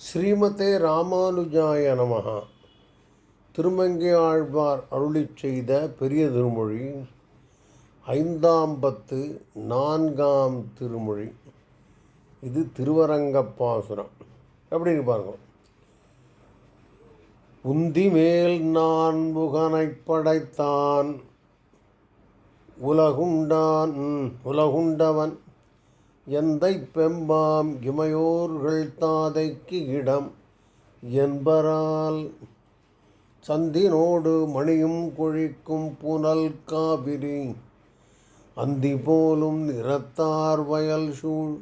ஸ்ரீமதே ராமானுஜாய நமகா திருமங்கை ஆழ்வார் அருளிச் செய்த பெரிய திருமொழி ஐந்தாம் பத்து நான்காம் திருமொழி. இது திருவரங்கப்பாசுரம். எப்படி பாருங்க. உந்தி மேல் நான் புகனை படைத்தான். உலகுண்டான் உலகுண்டவன் எந்தை பெம்பாம் இமையோர்கள் தாதைக்கு இடம் என்பரால் சந்தினோடு மணியும் கொழிக்கும் புனல் காவிரி அந்தி போலும் நிறத்தார் வயல் சூழ்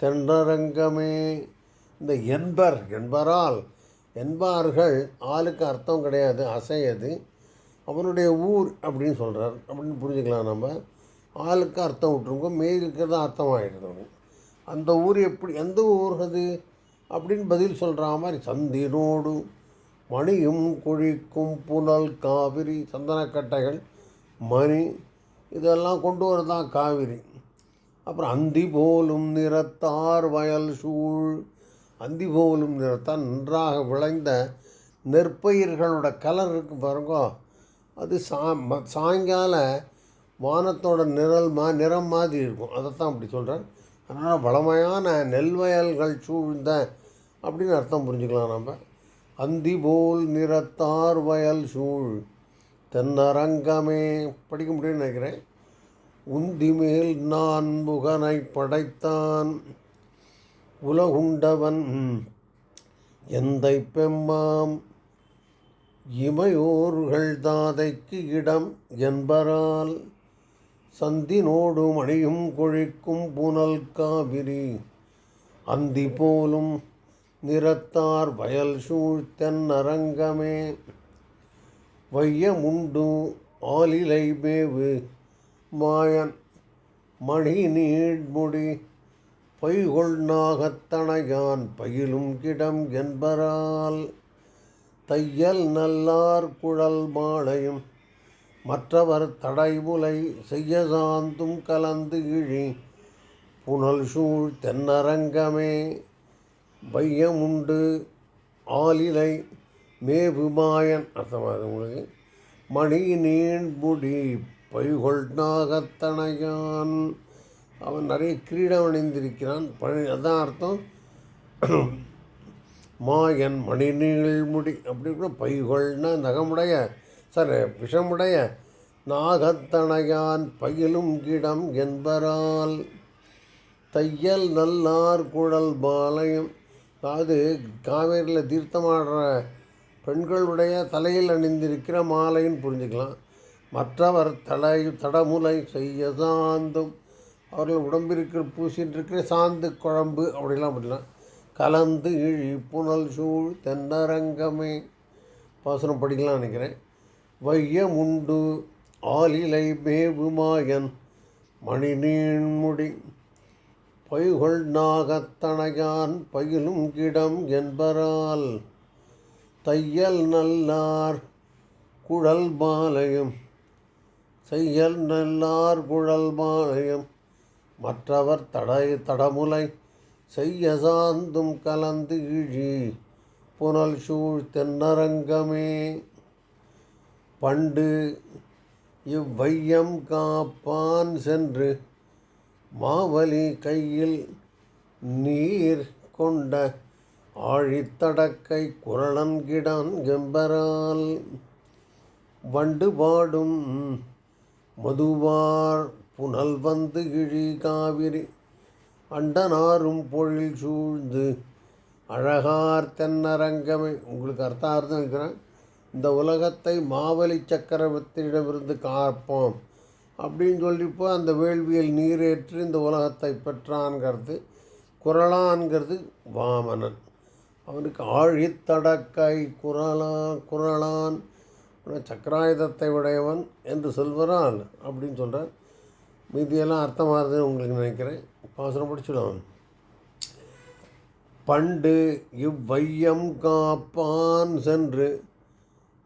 தென்றரங்கமே. இந்த என்பர் என்பரால் என்பார்கள் ஆளுக்கு அர்த்தம் கிடையாது அசையது. அவனுடைய ஊர் அப்படின்னு சொல்கிறார் அப்படின்னு புரிஞ்சுக்கலாம் நம்ம. ஆளுக்கு அர்த்தம் விட்டுருங்க மேலுக்கு தான் அர்த்தம் ஆகிடுது அந்த ஊர் எப்படி எந்த ஊர் அது? அப்படின்னு பதில் சொல்கிற மாதிரி சந்தினோடு மணியும் குழிக்கும் புனல் காவிரி சந்தனக்கட்டைகள் மணி இதெல்லாம் கொண்டு வரதான் காவிரி. அப்புறம் அந்தி போலும் நிறத்தார் வயல் சூழ் அந்தி போலும் நிறத்தார் நன்றாக விளைந்த நெற்பயிர்களோட கலர் இருக்கு பாருங்க. அது சா ம- சாயங்கால வானத்தோட நிழல் மா நிறம் மாதிரி இருக்கும். அதைத்தான் அப்படி சொல்கிறேன் அதனால் வளமையான நெல் வயல்கள் சூழ்ந்த அப்படின்னு அர்த்தம் புரிஞ்சுக்கலாம் நம்ம அந்தி போல் நிறத்தார் வயல் சூழ் தென்னரங்கமே. படிக்க முடியும்னு நினைக்கிறேன். உந்தி மேல் நான் புகனை படைத்தான். உலகுண்டவன் எந்தை பெம்மாம். இமையோர்கள் தாதைக்கு இடம் என்பரால் சந்தி நோடும் அணியும் கொழிக்கும் புனல் காவிரி. அந்தி போலும் நிறத்தார் வயல் சூழ்த்தன் அரங்கமே. வையமுண்டு ஆலிலை மேவு. மாயன் மணி நீழ்முடி பைகொள் நாகத்தணையான் பயிலும் கிடம் என்பரால். தையல் நல்லார் குழல் மாலையும் மற்றவர் தடைமுலை செய்ய சாந்தும் கலந்து இழி புனல் சூழ் தென்னரங்கமே வையமுண்டு ஆலிலை மேவுமாயன். அர்த்தமாகுது உங்களுக்கு? மணி நீண்புடி பைகொள் நாகத்தனையான் அவன் நிறைய கிரீடம் அணிந்திருக்கிறான். பழி அதான் அர்த்தம். மாயன் மணி நீள்முடி அப்படி கூட பைகொள்னா நகமுடைய சார் விஷமுடைய நாகத்தனையான் பயிலும் கிடம் என்பரால் தையல் நல்லார் குழல் பாலயம் அதாவது காவேரியில் தீர்த்தமாடுற பெண்களுடைய தலையில் அணிந்திருக்கிற மாலைன்னு புரிஞ்சுக்கலாம். மற்றவர் தலை தடமுலை செய்ய சாந்தும் அவர்கள் உடம்பிற்கு பூசின்றிருக்கிற இருக்கிற சாந்து குழம்பு அப்படிலாம் அப்படிலாம். கலந்து இழி புனல் சூழ் தென்னரங்கமே. பாசனம் படிக்கலாம் நினைக்கிறேன். வையமுண்டு ஆலிலை மேவுமாயன் மணி நீண்முடி பொய்கொள் நாகத்தனையான் பயிலும் கிடம் என்பரால் தையல் நல்லார் குழல் மாலையும். செய்யல் நல்லார் குழல் மாலையும். மற்றவர் தடை தடமுலை செய்ய சாந்தும் கலந்து இழி. புனல் சூழ் தென்னரங்கமே. பண்டு இவ்வையம் காப்பான் சென்று மாவலி கையில் நீர் கொண்ட ஆழித்தடக்கை குரளன்கிடான் கெம்பரால். வண்டு பாடும் மதுவார் புனல் வந்து இழி காவிரி அண்டனாரும் பொழில் சூழ்ந்து அழகார் தென்னரங்கமே. உங்களுக்கு அர்த்தார்த்தம் இருக்கிறேன் இந்த உலகத்தை மாவலி சக்கரவர்த்தியிடமிருந்து காப்போம் அப்படின்னு சொல்லிப்போ அந்த வேள்வியில் நீரேற்று இந்த உலகத்தை பெற்றான்கிறது குரலான்கிறது வாமனன். அவனுக்கு ஆழித்தடக்கை குரலா குரலான் சக்கராயுதத்தை உடையவன் என்று சொல்வரால் அப்படின்னு சொல்கிறார் மீதியெல்லாம் அர்த்தமாகுதுன்னு உங்களுக்கு நினைக்கிறேன். பாசனம் படிச்சிடும் பண்டு இவ்வையம் காப்பான் சென்று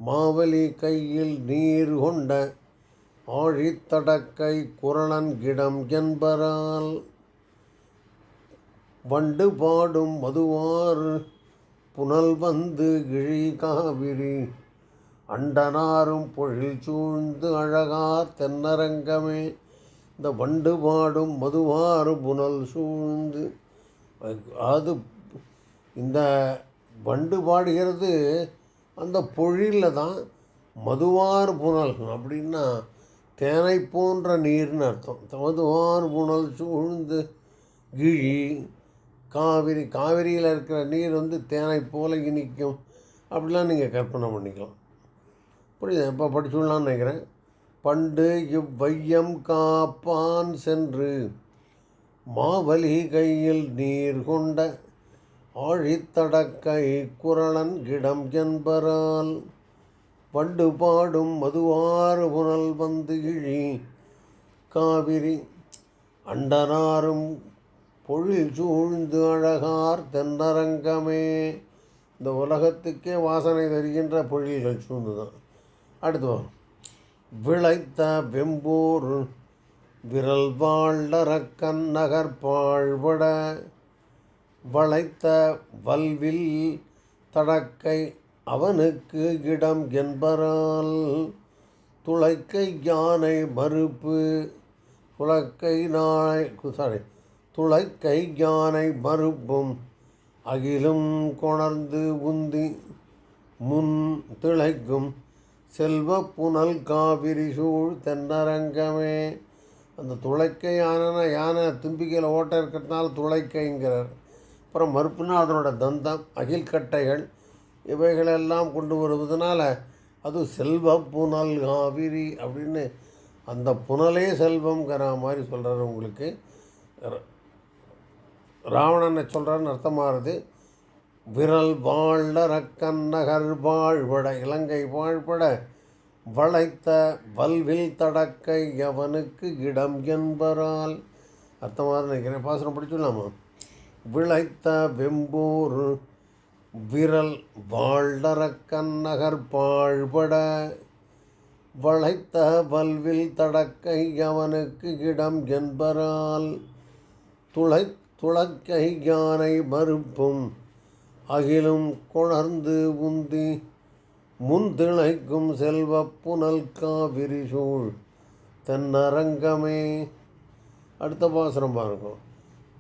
மாவலி கையில் நீர் கொண்ட ஆழித்தடக்கை குரலன் கிடம் என்பரால் வண்டு பாடும் மதுவார் புனல் வந்து கிழி காவிரி. அண்டனாரும் பொழில் சூழ்ந்து அழகார் தென்னரங்கமே. இந்த வண்டு பாடும் மதுவாறு புனல் சூழ்ந்து அது இந்த வண்டு பாடுகிறது அந்த பொழிலில் தான் மதுவார் புனல் அப்படின்னா தேனை போன்ற நீர்னு அர்த்தம். மதுவார் புனல் சூழ்ந்து கிழி காவிரி காவிரியில் இருக்கிற நீர் வந்து தேனை போல இனிக்கும் அப்படிலாம் நீங்கள் கற்பனை பண்ணிக்கலாம். புரியுது? இப்போ படிச்சுடலான்னு நினைக்கிறேன். பண்டு இவ்வையம் காப்பான் சென்று மாவலி கையில் நீர் கொண்ட ஆழித்தடக்கை குரளன் கிடம் என்பரால் வண்டு பாடும் மதுவாறு புனல் வந்து இழி காவிரி அண்டனாரும் பொழில் சூழ்ந்து அழகார் தென்னரங்கமே. இந்த உலகத்துக்கே வாசனை தருகின்ற பொழில்கள் சூழ்ந்து தான் அடுத்து வரும். விளைத்த வெம்பூர் விரல் வாழ்டரக்கன் நகர்பாழ்பட வளைத்த வல்வில் தடக்கை அவனுக்கு இடம் என்பரால் துளைக்கை யானை மறுப்பு துளக்கை நாய் சாரி துளைக்கை யானை மறுப்பும் அகிலும் கொணர்ந்து உந்தி முன் திளைக்கும் செல்வ புனல் காவிரி சூழ் தென்னரங்கமே. அந்த துளைக்கை யானைன்னா யானை தும்பிக்கையில் ஓட்ட இருக்கிறதுனால துளைக்கைங்கிறார். அப்புறம் மறுப்புனா அதனோட தந்தம் அகில்கட்டைகள் இவைகளெல்லாம் கொண்டு வருவதனால அது செல்வ புனல் காவிரி அப்படின்னு அந்த புனலே செல்வங்கிற மாதிரி சொல்கிறார் உங்களுக்கு. ராவணனை சொல்கிறான்னு அர்த்தமாகுது. விரல் வாழ்ல ரக்கன் நகர் வாழ்பட இலங்கை வாழ்பட வளைத்த வல்வில் தடக்கை எவனுக்கு இடம் என்பரால். அர்த்தமாக நினைக்கிறேன். பாசனம் படிச்சுடலாமா? விளைத்த வெம்பூர் விரல் வாழ்டரக்கன் நகர் வளைத்த வல்வில் தடக்கை அவனுக்கு இடம் என்பரால் துளை துளக்கை யானை மறுப்பும் அகிலும் கொணர்ந்து உந்தி முன்திளைக்கும் செல்வ புனல் காவிரி சூழ் தென்னரங்கமே. அடுத்த பாசனம் பாருங்க.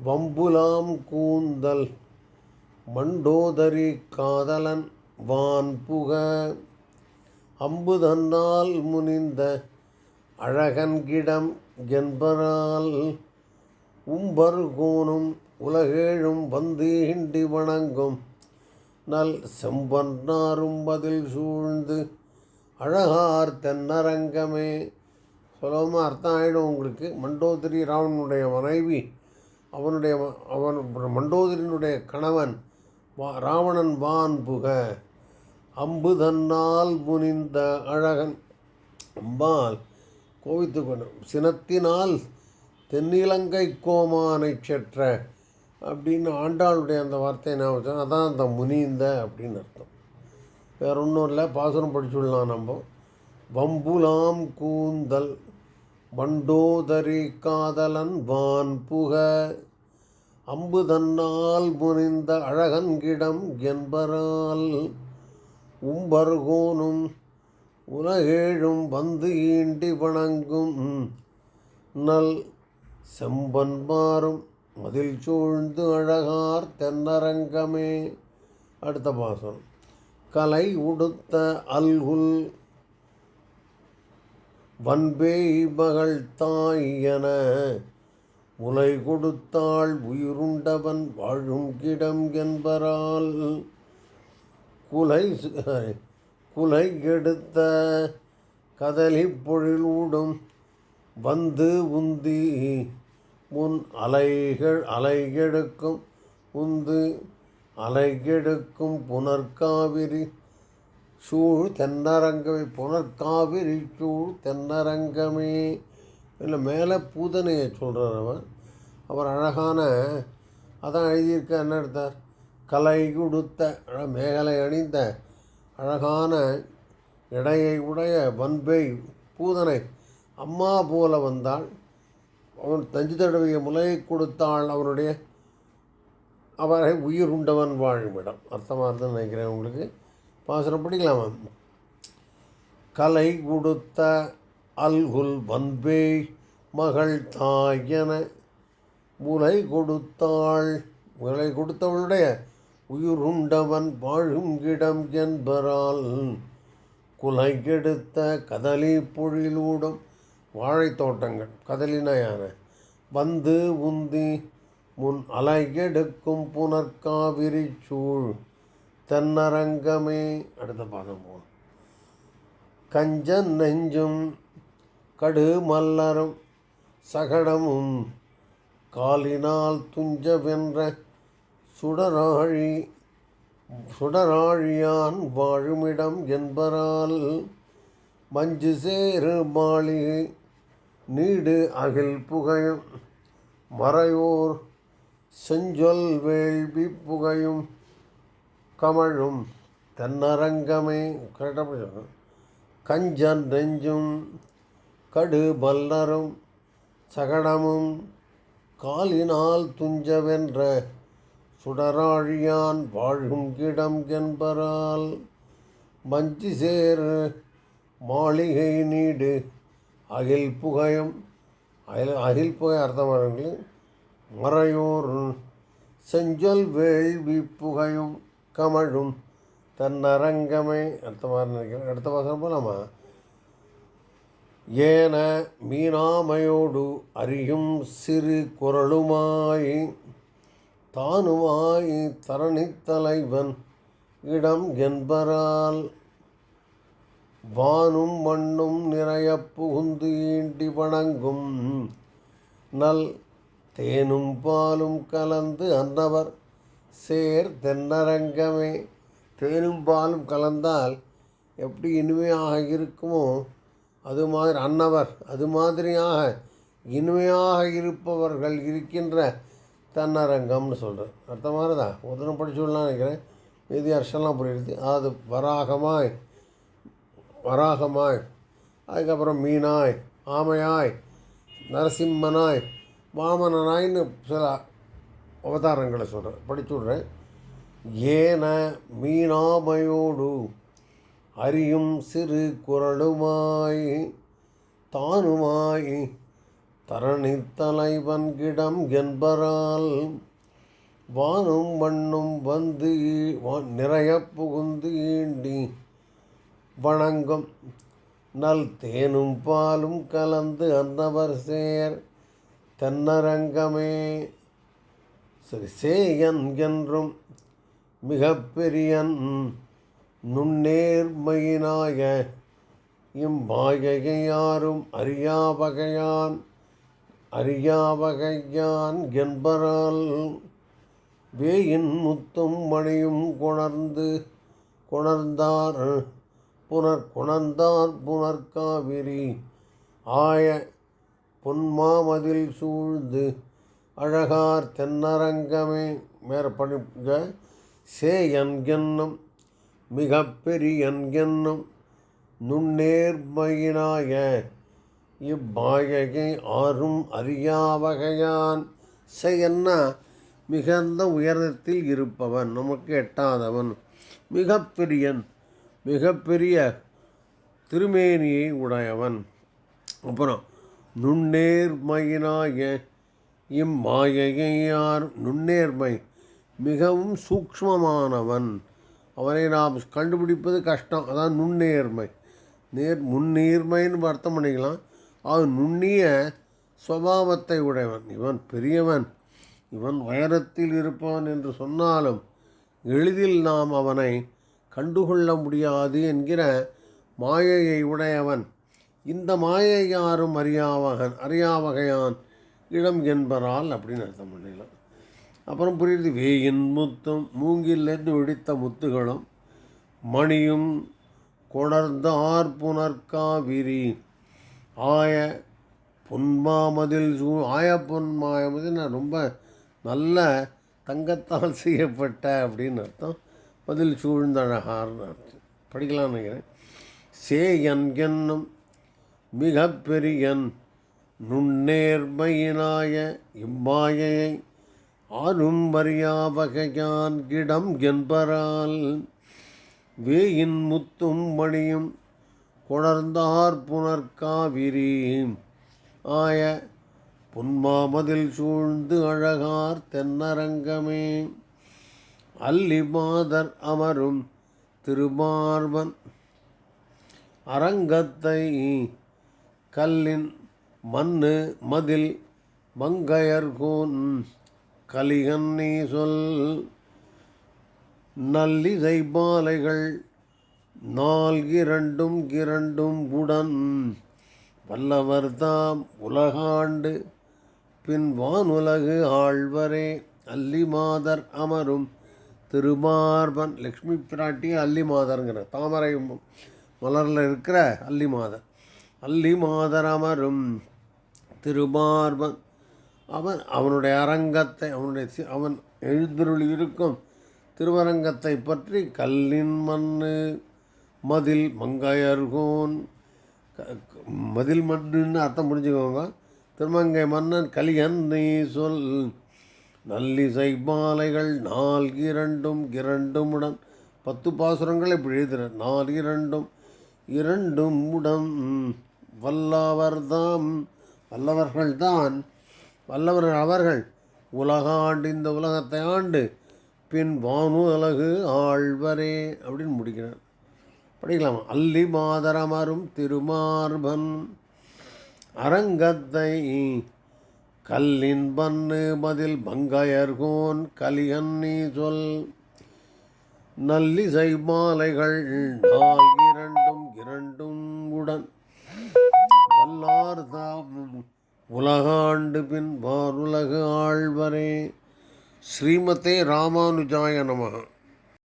வம்புலாம் கூந்தல் மண்டோதரி காதலன் வான் புக. அம்புதன்னால் முனிந்த அழகன்கிடம் என்பரால் உம்பர்கோனும் உலகேழும் வந்து இண்டி வணங்கும். நல் செம்பன்னாரும் பதில் சூழ்ந்து அழகார் தென்னரங்கமே. சுலபமாக அர்த்தம் ஆகிடும் உங்களுக்கு. மண்டோதரி ராவனுடைய மனைவி அவனுடைய அவன் மண்டோதரினுடைய கணவன் வா ராவணன் வான் புக. அம்பு தன்னால் முனிந்த அழகன். அம்பால் கோவித்து கொண்டு சினத்தினால் தென்னிலங்கை கோமானை செற்ற அப்படின்னு ஆண்டாளுடைய அந்த வார்த்தையை நான் வச்சேன் அதான் அந்த முனிந்த அப்படின்னு அர்த்தம். வேற ஒன்றும் இல்லை பாசுரம் படிச்சுடலாம் நம்ம. வம்புலாம் கூந்தல் மண்டோதரி காதலன் வான் புக. அம்பு தன்னால் முனிந்த அழகன்கிடம் என்பரால் உம்பர்கோனும் உலகேழும் வந்து ஈண்டி வணங்கும் நல் செம்பன்மாரும் மதில் சூழ்ந்து அழகார் தென்னரங்கமே. அடுத்த பாசம். கலை உடுத்த அல்குல் வன்பேய் மகள் தாய் என முலை கொடுத்தாள் உயிருண்டவன் வாழும் கிடம் என்பரால். குலை குலை கெடுத்த கதலி பொழிலூடும் வந்து உந்தி முன் அலைகள் அலைகெடுக்கும் உந்து அலைகெடுக்கும் புனர்காவிரி சூழ் தென்னரங்கமே புனர்காவிரி சூழ் தென்னரங்கமே. இல்லை மேலே பூதனையை சொல்கிறார் அவர் அவர் அழகான அதான் எழுதியிருக்க என்ன எடுத்தார்? கலை கொடுத்த மேகலை அணிந்த அழகான இடையை உடைய வன்பை பூதனை. அம்மா போல வந்தாள். அவன் தஞ்சு தடவிய முலையை கொடுத்தாள் அவனுடைய. அவரை உயிர் உண்டவன் வாழுமிடம் அர்த்தமாக இருக்குதுன்னு நினைக்கிறேன் உங்களுக்கு. பாசுரம் படிக்கலாமா. கலை கொடுத்த அல்குல் வன்பேய் மகள் தாயன முலை கொடுத்தாள். முலை கொடுத்தவளுடைய உயிருண்டவன் வாழும் இடம் என்பரால் குலை கெடுத்த கதலி பொழிலூடும் வாழைத் தோட்டங்கள். கதலினா யானை வந்து உந்தி முன் அலைகெடுக்கும் புனர்காவிரி சூழ் தென்னரங்கமே. அடுத்த பாதம் போகும் கஞ்சன் நெஞ்சும் கடு மல்லரும் சகடமும் காலினால் துஞ்சவென்ற சுடராழி சுடராழியான் வாழுமிடம் என்பரால் மஞ்சு சேரு மாளிகை நீடு அகில் புகையும். மறையோர் செஞ்சொல் வேள்வி புகையும். கமழும் தென்னரங்கமே கஞ்சன் நெஞ்சும் கடு பல்லரும் சகடமும் காலினால் துஞ்சவென்ற சுடராழியான் வாழும் கிடம் என்பரால் மஞ்சி சேர் மாளிகை நீடு அகில் புகையும் அகில் அகில் புகை அர்த்தமானவர்கள் மறையோர் செஞ்சொல் வேள்வி புகையும் கமழும் தன்னரங்கமே. அர்த்தமாக நினைக்கிறேன். அடுத்த வாசனம் போலாமா? ஏன மீனாமையோடு அறியும் சிறு குரலுமாய் தானுமாய் தரணித்தலைவன் இடம் என்பரால் வானும் மண்ணும் நிறைய புகுந்து ஈண்டி வணங்கும் நல் தேனும் பாலும் கலந்து அன்னவர் சேர் தென்னரங்கமே. தேனும் பாலும் கலந்தால் எப்படி இனிமையாக இருக்குமோ அது மாதிரி அன்னவர் அது மாதிரியாக இனிமையாக இருப்பவர்கள் இருக்கின்ற தன்னரங்கம்னு சொல்கிறேன் அர்த்தம் மாதிரிதான் உதனம் படிச்சுடலாம் நினைக்கிறேன். மீதி அர்ஷம்லாம் புரியுது. அது வராகமாய் வராகமாய் அதுக்கப்புறம் மீனாய் ஆமையாய் நரசிம்மனாய் வாமனனாய்னு சில அவதாரங்களை சொல்கிறேன் படிச்சு விட்றேன். ஏன மீனாமையோடு அறியும் சிறு குரலுமாய் தானுமாய் தரணி தலைவன் கிடம் என்பரால் வானும் மண்ணும் வந்து நிறைய புகுந்து ஈண்டி வணங்கும் நல் தேனும் பாலும் கலந்து அந்தவர் சேர் தென்னரங்கமே. சரி சேயன் என்றும் மிக பெரியன் நுண்ணேர்மையினாய இம்மாயையை யாரும் அறியாவகையான் அறியாவகையான் என்பரால் வேயின் முத்தும் மணியும் கொணர்ந்து கொணர்ந்தார் புனர் கொணர்ந்தார் புனர்காவிரி ஆய பொன்மாமதில் சூழ்ந்து அழகார் தென்னரங்கமே மேற சே சேயன் என்னும் மிக பெரியன் என்னும் நுண்ணேர்மையினாய இம்மாயையை ஆறும் அறியாவகையான் செய்யன்னா மிகுந்த உயரத்தில் இருப்பவன் நமக்கு எட்டாதவன். மிகப்பெரியன் மிகப்பெரிய திருமேனியை உடையவன். அப்புறம் நுண்ணேர்மையினாய இம்மாயகையார் நுண்ணேர்மை மிகவும் சூக்ஷ்மமானவன். அவனை நாம் கண்டுபிடிப்பது கஷ்டம். அதான் நுண்ணேர்மை. நேர் முன்னீர்மைன்னு அர்த்தம் பண்ணிக்கலாம். அவன் நுண்ணிய சுவாவத்தை உடையவன். இவன் பெரியவன். இவன் உயரத்தில் இருப்பான் என்று சொன்னாலும் எளிதில் நாம் அவனை கண்டுகொள்ள முடியாது என்கிற மாயையை உடையவன். இந்த மாயை யாரும் அறியாவகன் அறியாவகையான் இடம் என்பரால் அப்படின்னு அர்த்தம் பண்ணிடலாம் அப்புறம் புரியுது வேயின் முத்தும் மூங்கிலிருந்து வெடித்த முத்துகளும் மணியும் கொணர்ந்தார் புனர்காவிரி ஆய பொன்மாமதில் சூ ஆய பொன்மாமதில் ரொம்ப நல்ல தங்கத்தால் செய்யப்பட்ட அப்படின்னு அர்த்தம். பதில் சூழ்ந்தழகார்னு அர்த்தம். படிக்கலாம்னு நினைக்கிறேன். சேயன் என்னும் மிக பெரியன் நுண்ணேர்மையினாய இம்மாயையை ஆரும் வரியாவகையான் கிடம் என்பரால் வேயின் முத்தும் மணியும் கொணர்ந்தார் புனர்காவிரி ஆய புன்மாமதில் சூழ்ந்து அழகார் தென்னரங்கமே. அல்லி மாதர் அமரும் திருமார்வன் அரங்கத்தை கல்லின் மண்ணு மதில் மங்கையர்கோன். கலிகன்னி சொல். நல்லிசை பாலைகள் நால்கிரண்டும் கிரண்டும் உடன் வல்லவர்தாம் உலகாண்டு பின் வானுலகு ஆழ்வரே அல்லி மாதர் அமரும் திருமார்பன். லக்ஷ்மி பிராட்டி அல்லிமாதருங்கிற தாமரை மலரில் இருக்கிற அல்லி மாதர். அல்லி மாதர் அமரும் திருமார்பன். அவன் அவனுடைய அரங்கத்தை அவனுடைய அவன் எழுந்தருள் இருக்கும் திருவரங்கத்தை பற்றி கல்லின் மண்ணு மதில் மங்கையர்கோன் அருகோன் க- மதில் மண்ணுன்னு அர்த்தம் புரிஞ்சுக்கோங்க. திருமங்கை மன்னன் கலியன் நீ சொல் நல்லிசை மாலைகள் நால் இரண்டும் இரண்டும் உடன் பத்து பாசுரங்கள் இப்படி எழுதுகிறார் நாலு இரண்டும் இரண்டும் உடன் வல்லவர்தாம் வல்லவர்கள்தான் வல்லவர் அவர்கள் உலகாண்டு இந்த உலகத்தை ஆண்டு பின் வானு அலகு ஆழ்வரே அப்படின்னு முடிக்கிறார். படிக்கலாமா? அல்லி மாதரமரும் திருமார்பன் அரங்கத்தை கல்லின் பன்னு மதில் பங்கையர்கோன் கலியன்னி சொல். நல்லிசை மாலைகள் நாள் இரண்டும் இரண்டும் உடன் வல்லார் தாம் உலகாண்டு பின் வாருலகு ஆழ்வரே. ஸ்ரீமதே ராமானுஜாய நமः.